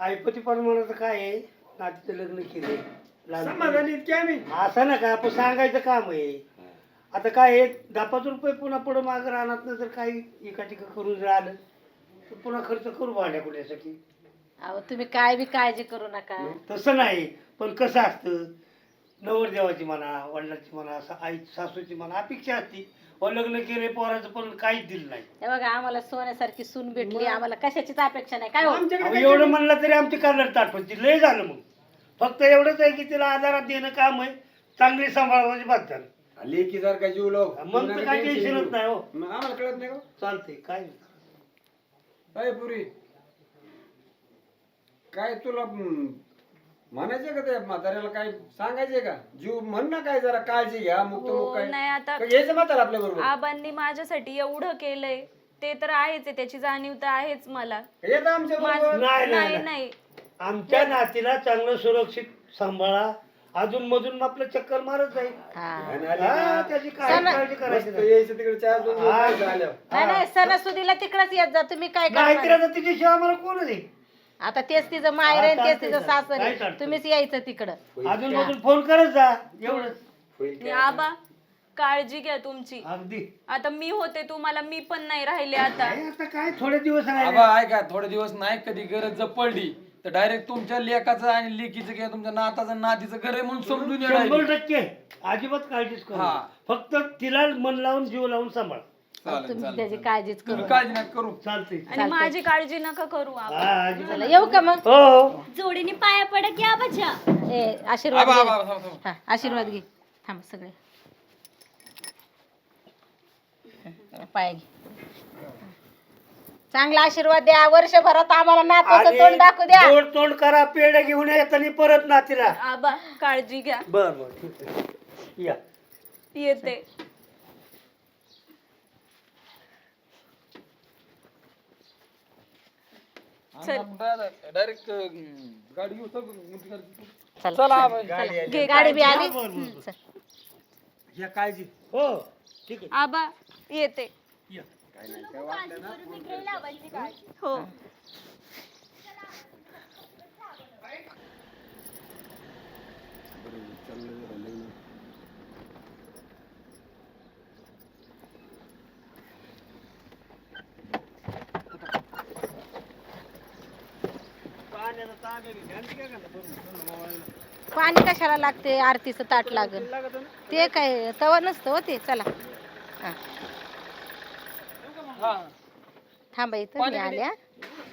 ऐपती पण म्हणायचं काय आहे? नातीचं लग्न केले समाधानी इतके आम्ही? असं ना का आपण सांगायचं काम आहे. आता काय आहे? दहा पाच रुपये पुन्हा पुढं माग राहणार जर काही एका ठिका करून जर आलं तर पुन्हा खर्च करू भाड्या कुठ्यासाठी अहो तुम्ही काय बी काळजी करू नका. तसं नाही पण कसं असतं? नवरदेवाची म्हणा वडिलांची म्हणा सा- आई सासूची म्हणा अपेक्षा असते. लग्न केले पोराचं पण काहीच दिलं नाही. हे बघा आम्हाला सोन्यासारखी सून भेटली आम्हाला कशाचीच अपेक्षा नाही. काय हो? अहो, एवढं म्हणलं तरी आमची करणार ताटपणची लय झालं मग. फक्त एवढंच आहे की तिला आधारात देणं काम आहे चांगली सांभाळवायची बात झालं लेकी जर का जीव लाव मग तर काय टेन्शनच नाही. हो. मग आम्हाला कळत नाही का? चालते काय? नाही. अय पुरी काय तुला हम्म, म्हणायचे का त्या म्हाताऱ्याला काय सांगायचे का? जीव म्हण ना काय जरा काळजी घ्या मुक्त हो, मुक्त काय नाही आता का घ्यायचं म्हातारा आपल्या बरोबर. आबांनी माझ्यासाठी एवढं केलंय ते तर आहेच आहे त्याची जाणीव तर आहेच मला. येत आमच्या माझ- बरोबर. नाही, नाही, नाही नाही. नाही. आमच्या नातीला चांगलं सुरक्षित सांभाळा. अजून मधून आपलं चक्कर मारत जाईल. हा. आणि आली हा, ना, त्याची काय काळजी करायची मस्त नाही. यायचं तिकडे चार दोन हा. नाही नाही सणासुदीला तिकडच येत जा तुम्ही काय नाही तर आम्हाला कोण आहे आता तेच तिचं माहेर आहे तेच तिचं सासर काय आहे. चालतंय. तुम्हीच यायचं तिकडं. अजून मधून फोन करत जा. एवढंच. आणि? आबा काळजी घ्या तुमची. अगदी. आता मी होते तुम्हाला मी पण नाही राहिले आता. काय आता काय थोडे दिवस राहिले? ऐका थोडे दिवस नाही कधी गरज जर पडली तर डायरेक्ट तुमच्या लेकाचं आणि लेकीचं किंवा तुमच्या नाताचं नातीचं घर आहे म्हणून समजून शंभर येणार टक्के. अजिबात काळजीच करू हा. नका. फक्त तिला मन लावून जीव लावून सांभाळ. चालेल तुम्ही चालेल त्याची काळजीच करू तुम्ही काळजी नका करू. चालते आणि माझी काळजी नका करू हा अजिबात चला येऊ का मग? हो जोडीने पाया पडा की आबाच्या. ए आशीर्वाद आबा घे. हा आशीर्वाद घे. थांब सगळे. पाय घे. चांगला आशीर्वाद द्या. वर्षभरात आम्हाला नातवाचं तोंड दाखवू द्या. गोड तोंड करा पेढ घेऊन येताना परत ना तिला आबा काळजी घ्या. बर बर ठीक आहे. या. येते. डायरेक्ट गाडी घेऊ सगळं मोठी गाडी घेऊ. चला. आबा. घे गाडी बी आली. बरं, बरं. हं, चल. घ्या काळजी. हो ठीक आहे. आबा येते. या. हो. पाणी कशाला लागते? आरतीचं ताट लागल. ते? काय तवा नसतं हो ते. चला. हा. हा. थांबा इथं मी आल्या.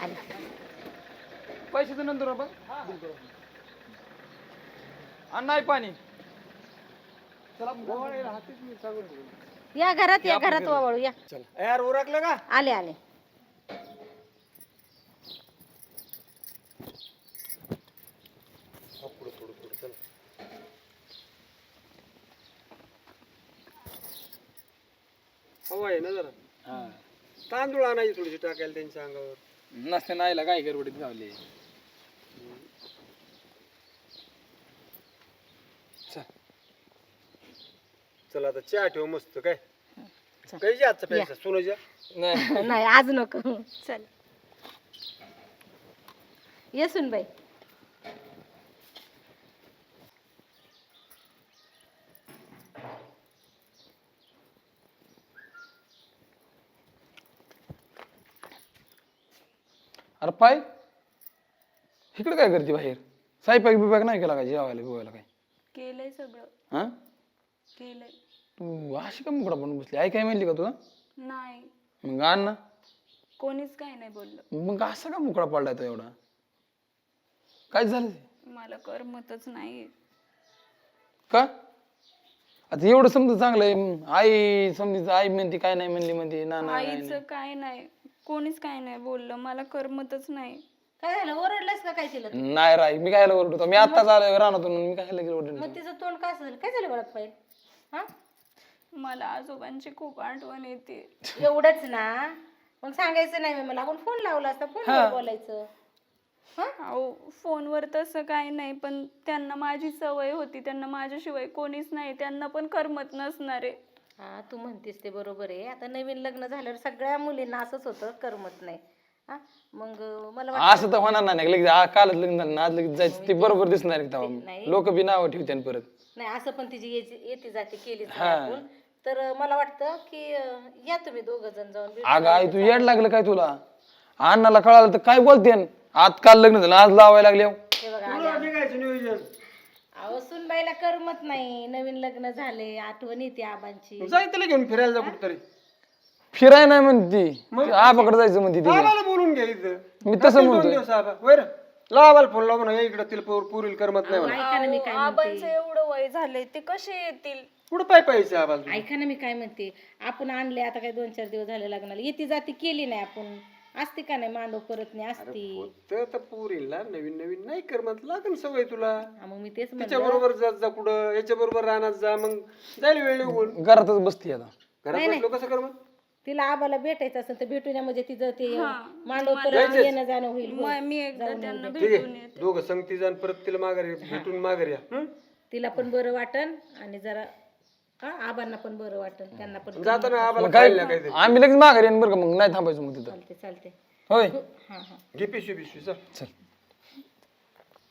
आले पैसे तर नंतर आणि नाही पाणी. या घरात या घरात वळू या. यार उरकलं का? आले आले. हवा आहे ना जरा. तांदूळ आणायची थोडीशी टाकायला त्यांच्या अंगावर. नसते नाहीला काय गडबडीत गावले. चला. आता चहा ठेव मस्त काय? काही आजचा पैसा सोनूच्या? नाही नाही आज नको. चल. येसून बाई पाय. इकडे काय करते बाहेर? साईपाक बिपाक नाही केला काय जेवायला बिवायला काय? केलंय सगळं. हा? केलंय. तू अशी का मुकडा बनून बसली? आई काय म्हणली का तुला? नाही. मग आण ना. कोणीच काही नाही बोललं. मग असं का मुकडा पडलाय तो एवढा? काय झालं? ते? मला करमतच नाही. का? आता एवढं समजा चांगलं आहे आई समजी आई म्हणते काय नाही म्हणली म्हणते ना आईचं. काय नाही. कोणीच काय नाही बोललं मला करमतच नाही. काय झालं? ओरडलंस का काय तिला नाही राय मी काय ओरडतो? मी आत्ताच आलोय रानातून मी मग तिचं तोंड काय झालं? काय झालं हा? मला आजोबांची खूप आठवण येते. एवढंच ना? मग सांगायचं नाही मला. आपण फोन लावला असता फोनवर बोलायचं. हा? अहो फोनवर तसं काय नाही पण त्यांना माझी सवय होती. त्यांना माझ्याशिवाय कोणीच नाही. त्यांना पण करमत नसणार. आहे हा तू म्हणतेस ते बरोबर आहे. आता नवीन लग्न झाल्यावर सगळ्या मुलींना असंच होतं करमत नाही. हा मग मला वाटतं असं तर होणार नाही लगेच आ, कालच लग्न झालं ना, आज लगेच जायचं ते बरोबर दिसणार आहे तेव्हा. नाही. लोक बी नावं ठेवते परत. नाही असं पण तिची येते येते जाते केली हा. आपण. तर अं, मला वाटतं की अं, या तुम्ही दोघ जण जाऊन भेटून अगं आई तू येड लागलं काय तुला? अण्णाला कळालं तर काय बोलते? आज काल लग्न झालं आज लावायला लागले. हे बघा निघायचं नियोजन? अहो सुनबाईला करमत नाही. नवीन लग्न झाले आठवण येते आबांची. जाय त्याला घेऊन फिरायला जा कुठतरी. फिराय नाही म्हणती. आबाकडे जायचं म्हणते ती आम्हाला बोलून घ्या इथं. मी तसं दोन म्हणतोय. दिवस आबा. वर लावाल फोन लावून या इकडं तिला पोर पुरील करमत नाही म्हणा. ऐका ना मी काय आबांचं म्हणते. एवढं वय झालंय ते कसे येतील? कुठं पाय पाहिजे आबाला ऐका ना मी काय म्हणते. आपण आणले आता काय दोन चार दिवस झाले लग्नाला. येती जाती केली नाही आपण. असते का नाही? मांडव परत नाही असती. तर तर पुरीला नवीन नवीन नाही करमत. लागन सवय तुला. हा, मग मी तेच तिच्या म्हणलं. बरोबर जात जा कुठं. याच्या बरोबर राहणार जा. मग जाईल वेळ निघून. घरातच बसती आता. घरात बसलो कसं करमत? तिला आबाला भेटायचं असेल तर भेटून या. म्हणजे तिचं ते मांडव परत येणं जाणं होईल. मग मी एकदा त्यांना ठीक आहे. दोघं संगती जाण परत तिला माघारी भेटून माघारी या. हं? तिला पण बरं वाटन आणि जरा आबांना पण बरं वाटन त्यांना पण जाताना आबाला काय? खायला काहीतरी आम्ही लगेच माघारी येईन बरं का मग नाही थांबायचं मग तिथं. चालते चालते होय. हा हा घे पिशवी पिशवी चल. चल.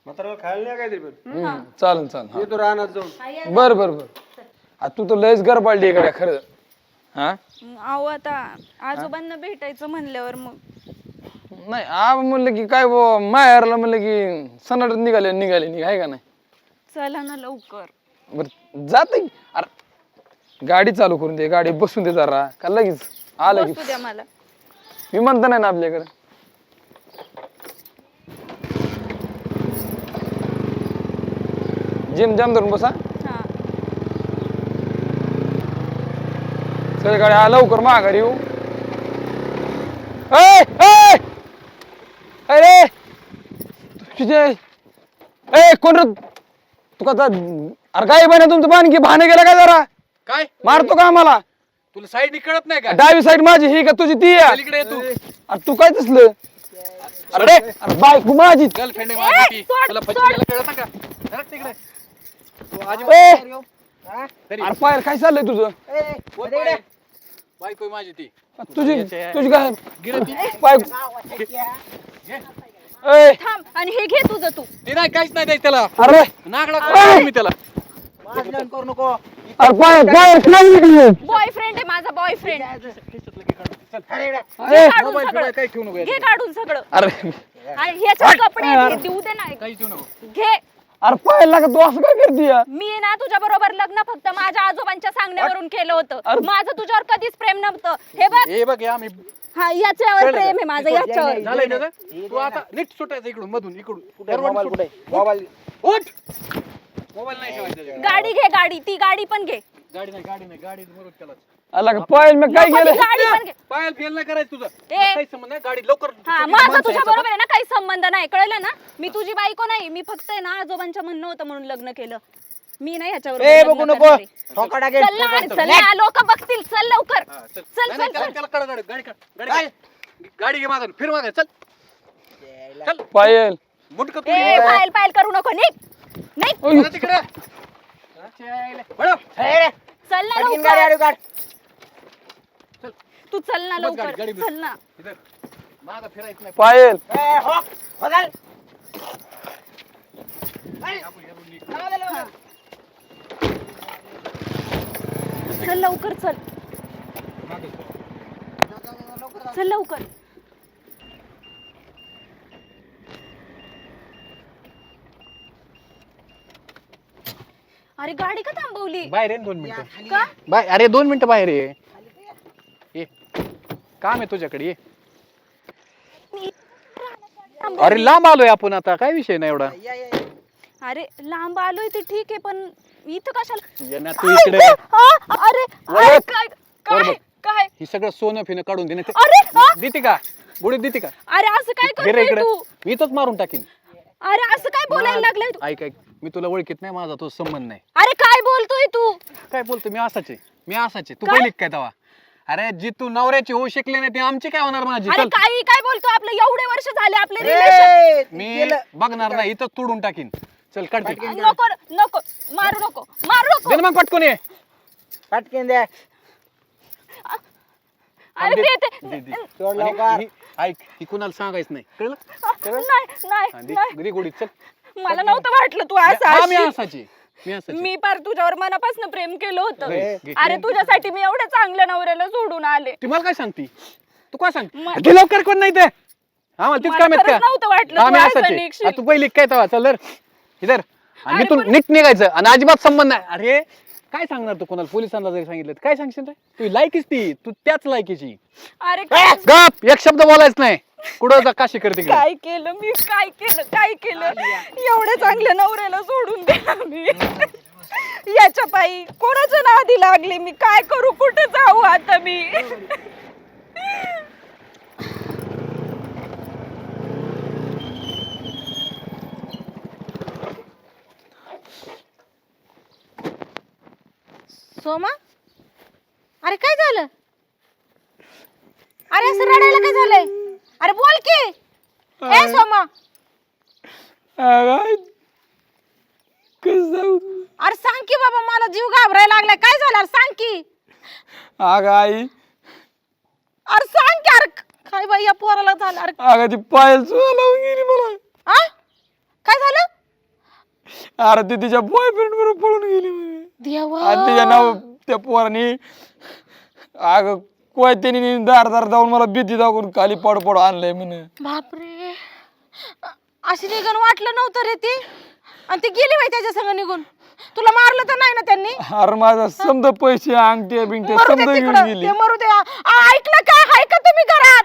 म्हातारा खायला नाही काहीतरी पण. हम्म, चालेल चालेल येतो रानात जाऊन. बर बर बर. आ, तू तर लयच गरबाळली इकडे खरं. हा? अहो आता आजोबांना भेटायचं म्हणल्यावर मग. नाही आ म्हणलं की काय बुवा, माहेरला म्हणलं की सनाट निघाले निघाले निघ आहे का नाही? चला ना लवकर. बर जात. अरे गाडी चालू करून दे गाडी बसून दे जरा. का लगेच? आलं की. बसू द्या मला. विमानतळ नाही ना आपल्याकडे? जिम जाम धरून बसा. हा. सगळी गाडी हा लवकर माघारी येऊ. ए, ए! अरे तुझे ए कोण रे? तू का अरे काय बने तुमचं? बाणकी भाने गेला काय जरा? काय? मारतो का आम्हाला? तुला साईड कळत नाही का? डावी साईड माझी ही का तुझी ती आहे? इकडे ये तू. अरे तू काय दिसलं? अरे अरे बायको माझी. गर्लफ्रेंड आहे माझी ती. तुला पचकायला कळत का? सरक तिकडे. तू आजी ए! तरी. अरे पायर काय चाललंय तुझं? कोण? बायको आहे माझी ती. तुझी तुझी काय गिरे ती बायको. ए. थांब आणि हे घे तुझं तू. ती नाही काहीच नाही द्यायचं त्याला. अरे नागडा करून मी त्याला. बॉयफ्रेंड आहे माझा बॉयफ्रेंड मोबाईल ठेवू नको घे काढून सगळं. अरे ह्याच्यात कपडे आहेत, हे देऊ दे ना घे. अरे पाय लागा तू असं काय करते मी ना तुझ्या बरोबर लग्न फक्त माझ्या आजोबांच्या सांगण्यावरून केलं होतं. माझं तुझ्यावर कधीच प्रेम नव्हतं. हे बघ. हे बघ आम्ही हा याच्यावर प्रेम आहे माझं याच्यावर. झालंय त्याचं तू आता नीट सुटायचं इकडून मधून इकडून. मोबाईल कुठे? उठ! मोबाईल नाही ठेवायचा त्याच्याकडे. गाडी घे गाडी. ती गाडी पण घे. गाडी नाही गाडी नाही. गाडी बरोबर त्याला आला का पायल मी काय नको ती केलं गाडी पण घे. पायाला फेल नाही करायचं तुझं. ए. काही संबंध नाही गाडी लवकर हा माझा तुझ्या बरोबर आहे ना काही संबंध नाही. कळलं ना? मी तुझी बायको नाही मी फक्त आहे ना आजोबांचं म्हणणं होतं म्हणून लग्न केलं. मी नाही ह्याच्यावर चल ना चल ना लोक बघतील. चल लवकर. हा, चल. चल, नाही, नाही, चल, त्याला चल. त्याला कळ गाडी गाडी काढ, गाडी काढ. गाडी घे मागं फिर मागं. चल. चल. पायल. ए पायल पायल करू नको निघ. तिकडे बळं. चल ना लवकर. तू चल ना बस गाडी, लवकर गाडी बस. चल ना फिरायचं नाही. पायल. चल लवकर चल. चल लवकर. अरे गाडी का थांबवली? बाहेर ये ना दोन मिनिटं. का? बाय अरे दोन मिनिटं बाहेर ये. ये. काम आहे तुझ्याकडे ये. अरे लांब आलोय आपण आता काय विषय नाही एवढा. अरे लांब आलोय ते ठीक आहे पण इथं कशाला? ये ना तू इकडे आ, अरे अरे, काय काय बरोबर. काय? ही सगळं सोनं फिनं काढून दे अरे आ, देते का? गुडीत देते का? अरे असं काय रे करतोय इकडे. तू? मी इथंच मारून टाकीन. अरे असं काय बोलायला लागलाय तू? ऐक ऐक. मी तुला ओळखीत नाही माझा तो संबंध नाही. अरे काय बोलतोय तू? काय बोलतो मी असाच. आहे मी असाच. आहे तू पहिली काय तवा अरे जी तू नवऱ्याची होऊ शकले नाही ते आमची काय होणार माझी? अरे चल. काही काय बोलतो आपलं एवढे वर्ष झाले आपले रिलेशन मी बघणार नाही इथं तोडून टाकीन. चल काढते दे नको नको. मारू नको. मारू नको. ना मग पटकून ये. अरे दे- देते. दे- दे. सोड आणि लवकर. ही- ऐक ही कुणाला सांगायचं नाही. कळलं? नाही नाही दे- नाही. दे गोडीत, चल. मला नव्हतं वाटलं तू हा, मी. असाची. मी पार तुझ्यावर मनापासून प्रेम केलं होतं. घे. अरे तुझ्यासाठी मी एवढ्या चांगल्या नवऱ्याला सोडून आले. ती मला काय सांगती? तू काय म- ते लवकर कोण नाही ते. तीच मला खरंच का? नव्हतं वाटलं हा, तू मी असं निघशील. तू पहिली काय तवा चल धर. इधर आणि अरे इथून पण- नीट निघायचं. आणि अजिबात संबंध नाही. अरे काय सांगणार तू कोणाला? पोलिसांना जरी सांगितलं तर काय सांगशील रे? तू लायकीच ती. तू त्याच लायकीची अरे गप! एक शब्द बोलायच नाही. कुठं जा काशी करते. काय केलं मी? काय केलं? काय केलं? एवढ्या चांगल्या नवऱ्याला सोडून दिला मी याच्या पायी कोणाच्या नादी लागले? मी काय करू? कुठे जाऊ आता मी? सोमा? अरे काय झालं? अरे असं रडायला काय झालंय? अरे बोल की. ए सोमा. अरे सांग की बाबा मला जीव घाबरायला लागलाय. काय झालं? अरे सांग की. अगं आई. अरे सांग की अरे काय बाई या पोराला झालं? अरे अगं ती पायल लावून गेली मला. आ? काय झालं? अरे ती तिच्या बॉयफ्रेंड बरोबर पळून गेली म्हणे. देवा. आणि तिच्या नाव त्या पोराने अगं कोयत्याने दार दार जाऊन मला भीती दाखवून खाली पड पड आणलंय म्हणे. बापरे. अ- अशी निघून वाटलं नव्हतं रे ती. आणि ती गेली बाई त्याच्या संग निघून. तुला मारलं तर नाही ना त्यांनी? अरे माझा समजा पैसे अंगठे बिंगटे मरू दे समजा घेऊन तिकडं गेली. ते मरू दे. आ- ऐकलं का? हाय का तुम्ही घरात?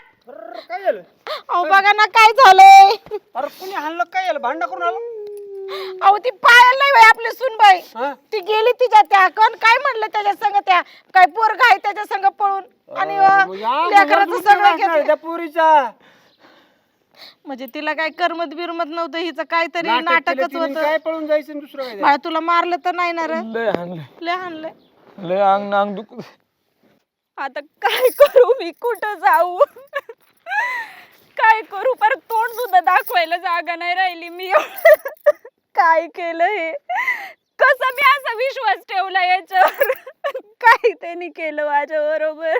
काय झालं? अहो बघा ना काय झालंय? अरे कुणी हाणलं? काय याला भांडण करून आलं? अहो ती पायल नाही बाई आपली सुनबाई. हा? ती गेली तिच्या त्या. कोण काय म्हणलं त्याच्या संग त्या? काय पोरग आहे त्याच्या संग पळून? आणि अ, लेकराचं सगळं घेतलं. त्या पुरीचा म्हणजे तिला काय करमत बिरमत नव्हतं हिचं काहीतरी नाटक केलं नाटकच तिने, होत. काय पळून जायचं आणि दुसरं काय बाळा तुला मारलं तर नाही ना रे? लय हाणलंय. लय हाणलंय. लय अंग अंग दुख आता काय करू मी? कुठं जाऊ? काय करू? परत तोंड सुद्धा दाखवायला जागा नाही राहिली मी. काय केलं हे कसं मी असा विश्वास ठेवला याच्यावर? काय त्यांनी केलं माझ्या बरोबर.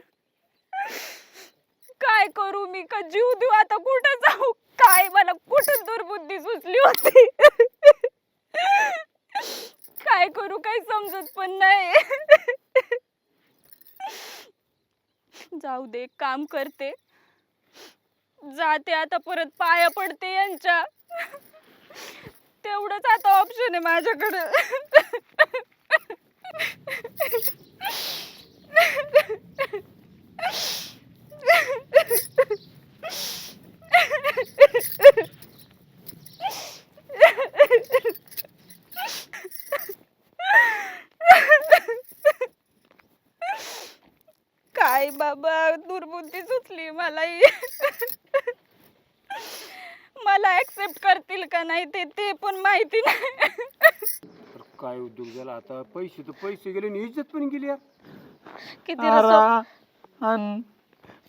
काय करू मी? का जीव देऊ? आता कुठं जाऊ? काय? मला कुठं दुर्बुद्धी सुचली होती? काय करू? काही समजत पण नाही. जाऊ दे काम करते. जाते आता परत पाया पडते यांच्या. तेवढंच आता ऑप्शन आहे माझ्याकडं. काय बाबा दुर्बुद्धी सुचली मलाही. मला ऍक्सेप्ट करतील का नाही ते ते माहिती नाही. काय उद्योग झाला? आता पैसे तर पैसे गेले आणि इज्जत पण गेली यार. किती रसो- अरे अन-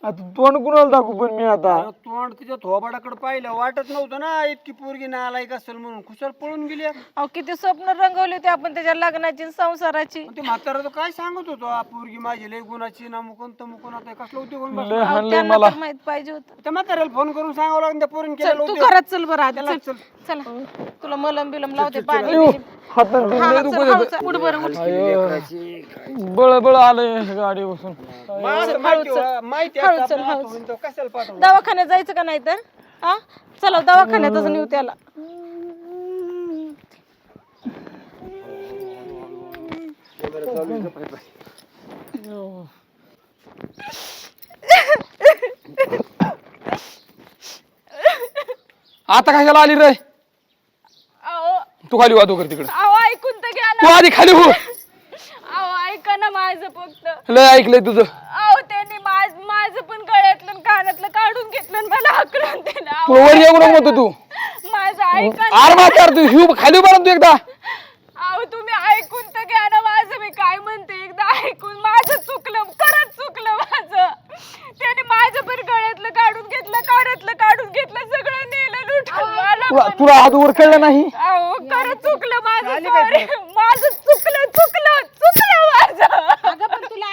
आता तोंड कुणाला दाखवू पण मी आता? अरे तोंड तिच्या थोबाडाकडे पाहिलं वाटत नव्हतं ना इतकी पोरगी नालायक असेल म्हणून. खुशाल पळून गेली. अहो किती स्वप्न रंगवले होते आपण त्याच्या लग्नाची आणि संसाराची. पण ते म्हातारा तो काय सांगत होतो? "आ, पोरगी माझी लय गुणाची ना मुकून तर मुकून आता कसलं उद्योग होऊन बसला?" लय अहो, हाणलंय त्यांना मला. तर माहीत पाहिजे होतं. त्या म्हाताऱ्याला फोन करून सांगावं लागेल त्या पोरीने चल केलेला तू उद्योग. घरात चल बरं आधी चला, चल. चल. चला. तुला मलम बिलम लावते पाणी अयो, बिणी. हातात बिन हा, लय चल, दुखत हळू होतं. चल, उठ बरं उठ. अयो, बळ बळ आलंय गाडी बसून मला चल, माहिती माहिती हळू चल, हळू कशाला दवाखान्यात जायचं का नाही तर? हा? चला दवाखान्यातच नेऊ त्याला. आता कशाला आली रे? अहो. तू खाली वादू कर तिकडे. अहो ऐकून तर घ्या तू ना आधी खाली हो. अहो ऐका ना माझं फक्त. लय ऐकलंय तुझं अहो त्यांनी माझ माझं पण गळ्यातलं आणि कानातलं काढून घेतलं आणि मला हकलून दिलं. तू अहो, वर येऊ नको म्हणतो तू. माझं ऐका. आर मार तू हिव खाली उभा राहा तू एकदा. अहो तुम्ही ऐकून तर घ्या ना माझं. मी काय म्हणते एकदा ऐकून माझं चुकलं खरंच चुकलं माझं. त्याने माझं पण गळ्यातलं काढून घेतलं कानातलं काढून घेतलं सगळं नेलं लुटून मला तुला पण- तुला हात वर कळलं नाही? अहो खरंच चुकलं माझं sorry. माझं चुकलं चुकलं चुकलं माझं. अगं पण तुला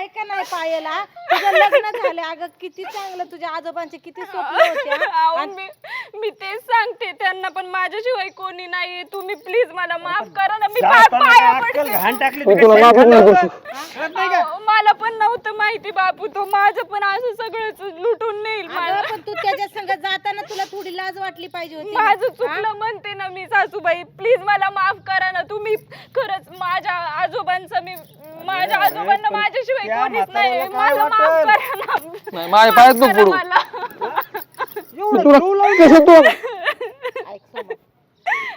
आहे का नाही पाय याला तुझं लग्न झालं. अगं किती चांगलं तुझ्या आजोबांचे किती स्वप्न? अहो, मी मी तेच सांगते त्यांना पण माझ्याशिवाय कोणी नाहीये. तुम्ही प्लीज मला माफ करा ना. मी जाताना पा- पाया काय अक्कल पडते. घाण टाकली मी तर तुला काय माफच झालं नाही होतं? करतो. कळत नाही का? अहो, मला पण नव्हतं माहिती बापू तो माझं पण असं सगळंच लुटून नेईल मला. अगं पण तू त्याच्या संग जाताना तुला थोडी लाज वाटली पाहिजे होती माझं? चुकलं म्हणते ना मी सासूबाई. प्लीज मला माफ करा ना. तुम्ही खरंच माझ्या आजोबांचं मी माझ्या आजोबांना माझ्याशिवाय कोणीच नाही म्हाताऱ्याला काय मला माफ वाटेल? करा ना नाही माझ्या पायात नको पडू मला मी तुला कसं तू ऐक सोमा.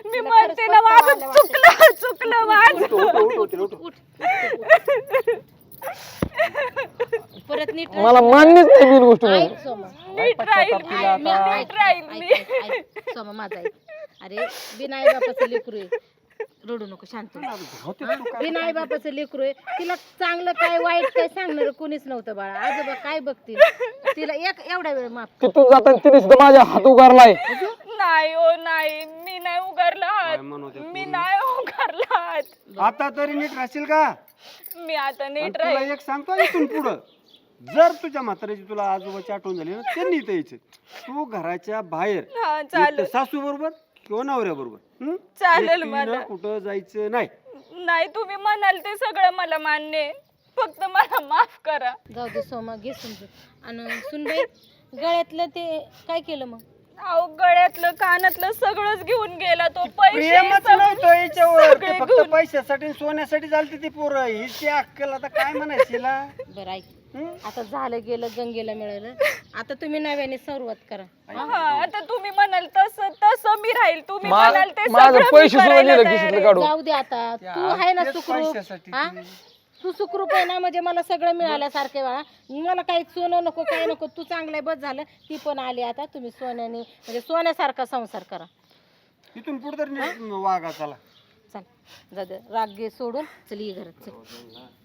मी तुला म्हणते ना पस्तावा माझं आला वाटतं. चुकलं चुकलं माझं उठ, उठ, उठ. परत नीट राहा. मला मान्यच नाही बिल गोष्ट ऐक सोमा. नीट राहील मी मी- नीट राहील ऐक, मी ऐक, ऐक. सोमा माझा ऐक अरे बिना आई बापाचं लेकरू आहे रडू नको शांत हो. बापाचं लेकरू आहे. तिला चांगलं काय वाईट काय सांगणार कोणीच नव्हतं बाळा. आजोबा काय बघतील? तिला एक एवढा वेळ माफ तिथून जाताना तिने सुद्धा माझ्या हात उगारलाय. नाही ओ नाही. मी नाही उगारला हात मी नाही उगारला हात आता तरी नीट राहशील का? मी आता नीट तुला राहील. एक सांगतो इथून पुढं. जर तुझ्या म्हाताऱ्याची तुला आजोबाची आठवण झाली ना त्यांनी इथं यायचं. तू घराच्या बाहेर. हा चालेल. सासू बरोबर किंवा नवऱ्या बरोबर चालेल मला. कुठं जायचं? नाही. नाही तुम्ही म्हणाल ते सगळं मला मान्य आहे. फक्त मला माफ करा. जाऊ दे सोमा घे समजून आणि सुनबाई गळ्यातलं ते काय केलं मग? अहो गळ्यातलं कानातलं सगळंच घेऊन गेला तो. पैसे प्रेमच नव्हतं ते सगळे फक्त घेऊन- पैशासाठी आणि सोन्यासाठी चालते ती पोरं. हिची अक्कल आता काय म्हणायची हिला? बरं ऐक. आता झालं गेलं गंगेला मिळालं. आता तुम्ही नव्याने सुरुवात करा. हा आता तुम्ही म्हणाल तसं तसं मी राहील. तुम्ही मा- म्हणाल ते माझं सगळं मी पैसे सुद्धा करायला गेलं तयार खिशातलं आहे. काढून जाऊ दे आता. तू आहे ना सुखरूप. पैशासाठी हा? तू सुखरूप आहे ना म्हणजे मला सगळं मिळाल्यासारखे बाळा मला काही सोनं नको काही नको. तू चांगलं बस झालं. ती पण आली आता. तुम्ही सोन्याने म्हणजे सोन्यासारखा संसार करा. इथून पुढे तरी नीट वागा चला. चल जाऊ दे. राग घे सोडून. चल ये घरात. चल.